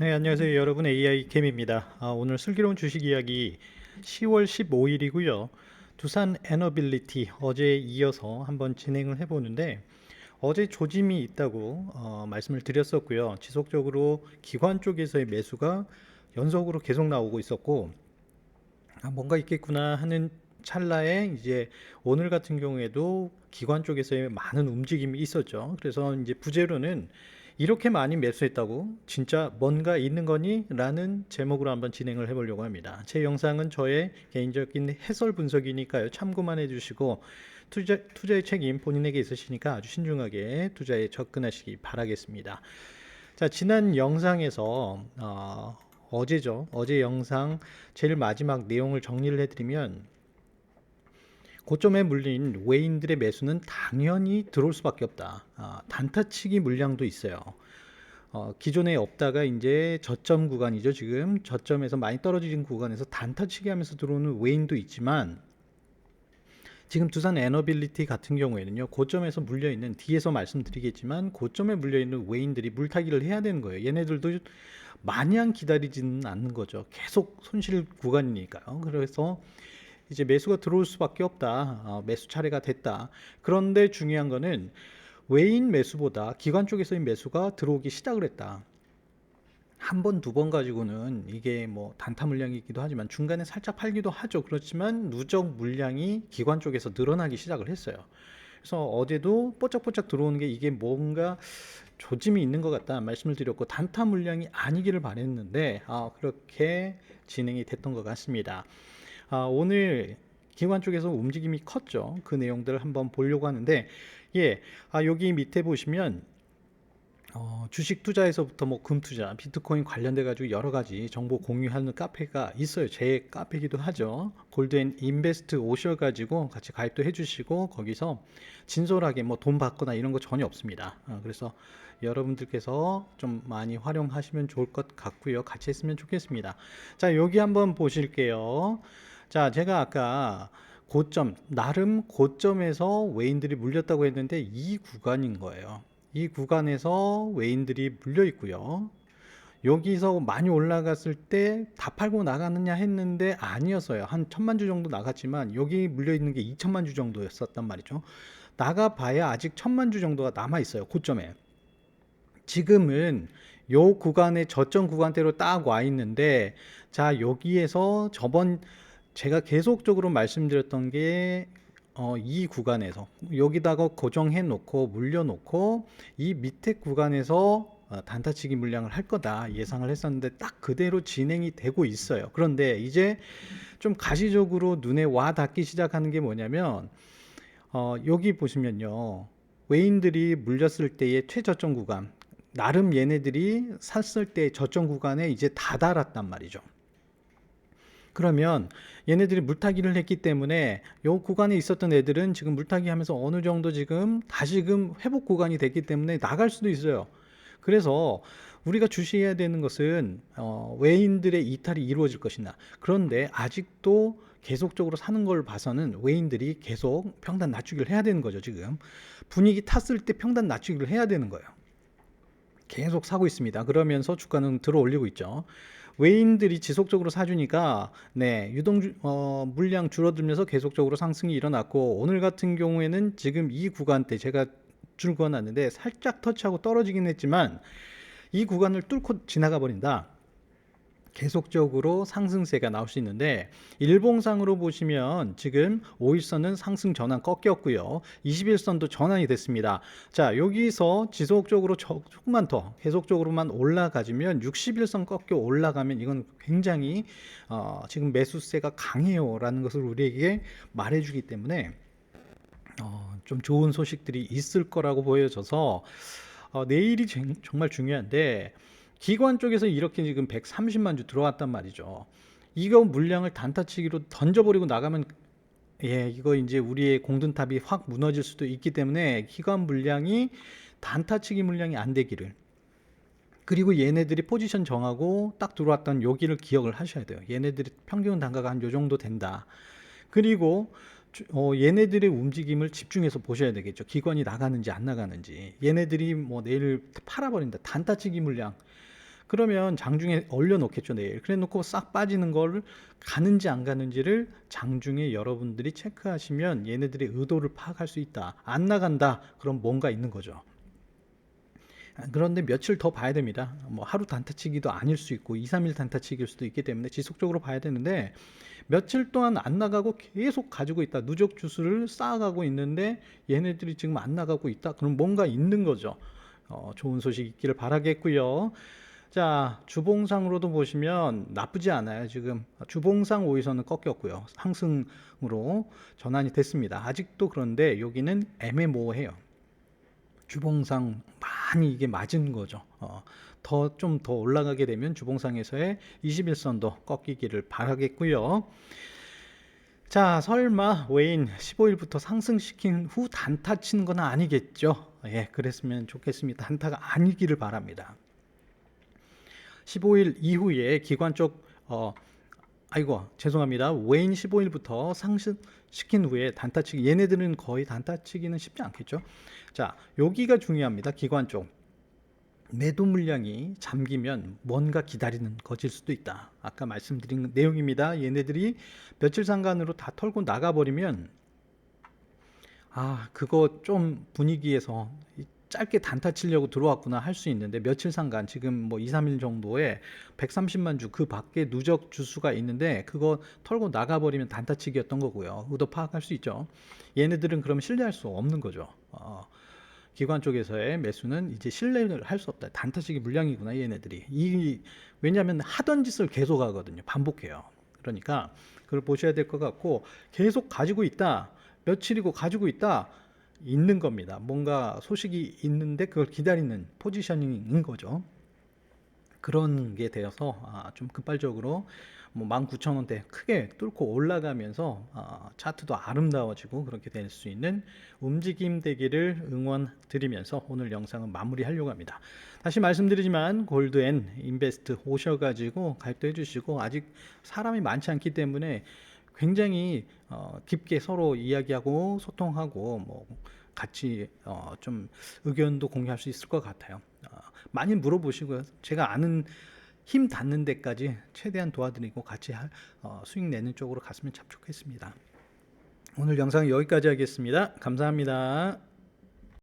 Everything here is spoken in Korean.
네, 안녕하세요. 여러분 AI 캠입니다. 아, 오늘 슬기로운 주식 이야기 10월 15일이고요. 두산 에너빌리티 어제에 이어서 한번 진행을 해보는데 어제 조짐이 있다고 어, 말씀을 드렸었고요. 지속적으로 기관 쪽에서의 매수가 연속으로 계속 나오고 있었고 아, 뭔가 있겠구나 하는 찰나에 이제 오늘 같은 경우에도 기관 쪽에서의 많은 움직임이 있었죠. 그래서 이제 부재로는 이렇게 많이 매수했다고 진짜 뭔가 있는 거니? 라는 제목으로 한번 진행을 해보려고 합니다. 제 영상은 저의 개인적인 해설 분석이니까요. 참고만 해주시고 투자, 투자의 책임 본인에게 있으시니까 아주 신중하게 투자에 접근하시기 바라겠습니다. 자, 지난 영상에서 어, 어제죠. 어제 영상 제일 마지막 내용을 정리를 해드리면 고점에 물린 외인들의 매수는 당연히 들어올 수밖에 없다. 아, 단타치기 물량도 있어요. 어, 기존에 없다가 이제 저점 구간이죠. 지금 저점에서 많이 떨어진 구간에서 단타치기 하면서 들어오는 외인도 있지만 지금 두산 에너빌리티 같은 경우에는요. 고점에서 물려 있는 뒤에서 말씀드리겠지만 고점에 물려 있는 외인들이 물타기를 해야 되는 거예요. 얘네들도 마냥 기다리지는 않는 거죠. 계속 손실 구간이니까요. 그래서 이제 매수가 들어올 수밖에 없다. 어, 매수 차례가 됐다. 그런데 중요한 거는 외인 매수보다 기관 쪽에서의 매수가 들어오기 시작을 했다. 한 번, 두 번 가지고는 이게 뭐 단타 물량이기도 하지만 중간에 살짝 팔기도 하죠. 그렇지만 누적 물량이 기관 쪽에서 늘어나기 시작을 했어요. 그래서 어제도 뽀짝뽀짝 들어오는 게 이게 뭔가 조짐이 있는 것 같다 말씀을 드렸고 단타 물량이 아니기를 바랬는데 아, 그렇게 진행이 됐던 것 같습니다. 아, 오늘 기관 쪽에서 움직임이 컸죠. 그 내용들을 한번 보려고 하는데, 예, 아, 여기 밑에 보시면 어, 주식 투자에서부터 뭐 금 투자, 비트코인 관련돼 가지고 여러 가지 정보 공유하는 카페가 있어요. 제 카페기도 하죠. 골드앤 인베스트 오셔 가지고 같이 가입도 해주시고 거기서 진솔하게 뭐 돈 받거나 이런 거 전혀 없습니다. 어, 그래서 여러분들께서 좀 많이 활용하시면 좋을 것 같고요. 같이 했으면 좋겠습니다. 자, 여기 한번 보실게요. 자, 제가 아까 고점, 나름 고점에서 외인들이 물렸다고 했는데 이 구간인 거예요. 이 구간에서 외인들이 물려 있고요. 여기서 많이 올라갔을 때 다 팔고 나가느냐 했는데 아니었어요. 한 천만 주 정도 나갔지만 여기 물려 있는 게 2천만 주 정도였었단 말이죠. 나가 봐야 아직 천만 주 정도가 남아 있어요. 고점에. 지금은 요 구간에 저점 구간대로 딱 와 있는데 자, 여기에서 저번 제가 계속적으로 말씀드렸던 게 어, 이 구간에서 여기다가 고정해 놓고 물려 놓고 이 밑에 구간에서 어, 단타치기 물량을 할 거다 예상을 했었는데 딱 그대로 진행이 되고 있어요. 그런데 이제 좀 가시적으로 눈에 와 닿기 시작하는 게 뭐냐면 어, 여기 보시면요. 외인들이 물렸을 때의 최저점 구간 나름 얘네들이 샀을 때 저점 구간에 이제 다다랐단 말이죠. 그러면 얘네들이 물타기를 했기 때문에 요 구간에 있었던 애들은 지금 물타기 하면서 어느 정도 지금 다시금 회복 구간이 됐기 때문에 나갈 수도 있어요. 그래서 우리가 주시해야 되는 것은 어, 외인들의 이탈이 이루어질 것이다. 그런데 아직도 계속적으로 사는 걸 봐서는 외인들이 계속 평단 낮추기를 해야 되는 거죠. 지금 분위기 탔을 때 평단 낮추기를 해야 되는 거예요. 계속 사고 있습니다. 그러면서 주가는 들어 올리고 있죠. 외인들이 지속적으로 사주니까 네 유동 어, 물량 줄어들면서 계속적으로 상승이 일어났고 오늘 같은 경우에는 지금 이 구간대 제가 줄고 놨는데 살짝 터치하고 떨어지긴 했지만 이 구간을 뚫고 지나가 버린다. 계속적으로 상승세가 나올 수 있는데 일봉상으로 보시면 지금 5일선은 상승 전환 꺾였고요. 21선도 전환이 됐습니다. 자, 여기서 지속적으로 조금만 더 계속적으로만 올라가지면 61선 꺾여 올라가면 이건 굉장히 어, 지금 매수세가 강해요라는 것을 우리에게 말해주기 때문에 어, 좀 좋은 소식들이 있을 거라고 보여져서 어, 내일이 정말 중요한데 기관 쪽에서 이렇게 지금 130만 주 들어왔단 말이죠. 이거 물량을 단타치기로 던져버리고 나가면 예, 이거 이제 우리의 공든탑이 확 무너질 수도 있기 때문에 기관 물량이 단타치기 물량이 안 되기를 그리고 얘네들이 포지션 정하고 딱 들어왔던 여기를 기억을 하셔야 돼요. 얘네들이 평균 단가가 한 요 정도 된다. 그리고 어, 얘네들의 움직임을 집중해서 보셔야 되겠죠. 기관이 나가는지 안 나가는지. 얘네들이 뭐 내일 팔아버린다. 단타치기 물량. 그러면 장중에 얼려놓겠죠 내일. 그래 놓고 싹 빠지는 거를 가는지 안 가는지를 장중에 여러분들이 체크하시면 얘네들의 의도를 파악할 수 있다. 안 나간다. 그럼 뭔가 있는 거죠. 그런데 며칠 더 봐야 됩니다. 뭐 하루 단타치기도 아닐 수 있고 2, 3일 단타치기일 수도 있기 때문에 지속적으로 봐야 되는데 며칠 동안 안 나가고 계속 가지고 있다. 누적 주수를 쌓아가고 있는데 얘네들이 지금 안 나가고 있다. 그럼 뭔가 있는 거죠. 어, 좋은 소식 있기를 바라겠고요. 자, 주봉상으로도 보시면 나쁘지 않아요. 지금 주봉상 5위선은 꺾였고요. 상승으로 전환이 됐습니다. 아직도 그런데 여기는 애매모호해요. 주봉상 많이 이게 맞은 거죠. 어, 더좀 더 올라가게 되면 주봉상에서의 21선도 꺾이기를 바라겠고요. 자, 설마 웨인 15일부터 상승시킨 후 단타 치는 건 아니겠죠? 예, 그랬으면 좋겠습니다. 단타가 아니기를 바랍니다. 15일 이후에 기관 쪽 어, 아이고 죄송합니다. 웨인 15일부터 상승시킨 후에 단타치기 얘네들은 거의 단타치기는 쉽지 않겠죠. 자 여기가 중요합니다. 기관 쪽 매도 물량이 잠기면 뭔가 기다리는 거질 수도 있다. 아까 말씀드린 내용입니다. 얘네들이 며칠 상간으로 다 털고 나가버리면 아 그거 좀 분위기에서 짧게 단타 치려고 들어왔구나 할 수 있는데 며칠 상간 지금 뭐 2, 3일 정도에 130만 주 그 밖에 누적 주수가 있는데 그거 털고 나가버리면 단타치기였던 거고요. 의도 파악할 수 있죠. 얘네들은 그럼 신뢰할 수 없는 거죠. 어, 기관 쪽에서의 매수는 이제 신뢰를 할 수 없다. 단타치기 물량이구나 얘네들이. 이 왜냐하면 하던 짓을 계속 하거든요. 반복해요. 그러니까 그걸 보셔야 될 것 같고 계속 가지고 있다. 며칠이고 가지고 있다. 있는 겁니다. 뭔가 소식이 있는데 그걸 기다리는 포지셔닝인 거죠. 그런 게 되어서 아, 좀 급발적으로 뭐 19,000원대 크게 뚫고 올라가면서 아, 차트도 아름다워지고 그렇게 될 수 있는 움직임 되기를 응원드리면서 오늘 영상은 마무리하려고 합니다. 다시 말씀드리지만 골드앤 인베스트 오셔가지고 가입도 해주시고 아직 사람이 많지 않기 때문에 굉장히 어, 깊게 서로 이야기하고 소통하고 뭐 같이 어, 좀 의견도 공유할 수 있을 것 같아요. 어, 많이 물어보시고요. 제가 아는 힘 닿는 데까지 최대한 도와드리고 같이 할, 어, 수익 내는 쪽으로 갔으면 참 좋겠습니다. 오늘 영상 여기까지 하겠습니다. 감사합니다.